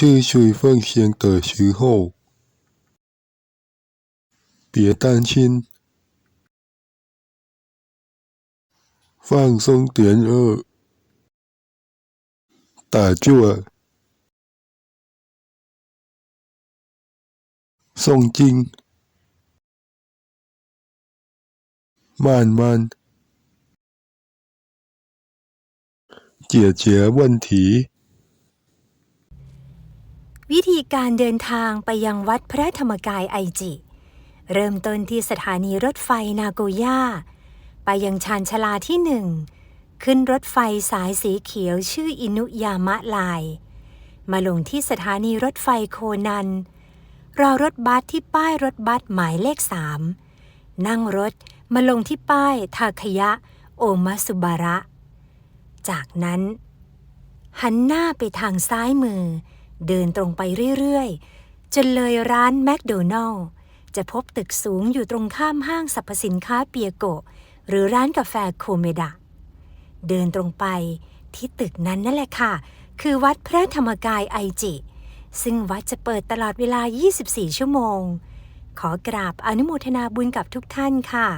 继续奉献的时候，别担心，放松点哦，打住啊，诵经，慢慢解决问题。 วิธีการเดินทางไปยังวัดพระธรรมกายไอจิ เริ่มต้นที่สถานีรถไฟนาโกย่า ไปยังชานชาลาที่หนึ่ง ขึ้นรถไฟสายสีเขียวชื่ออินุยามะไลน์มาลงที่สถานีรถไฟโคนัน รอรถบัสที่ป้ายรถบัสหมายเลขสามนั่งรถมาลงที่ป้ายทาคยะ โอมาสุบาระ จากนั้น หันหน้าไปทางซ้ายมือ เดินตรงไปเรื่อยๆ จนเลยร้านแมคโดนัลล์จะพบตึกสูงอยู่ตรงข้ามห้างสรรพสินค้าเปียโกะ หรือร้านกาแฟโคเมดะ เดินตรงไปที่ตึกนั้นนั่นแหละค่ะ คือวัดพระธรรมกายไอจิ ซึ่งวัดจะเปิดตลอดเวลา 24 ชั่วโมง ขอกราบอนุโมทนาบุญกับทุกท่านค่ะ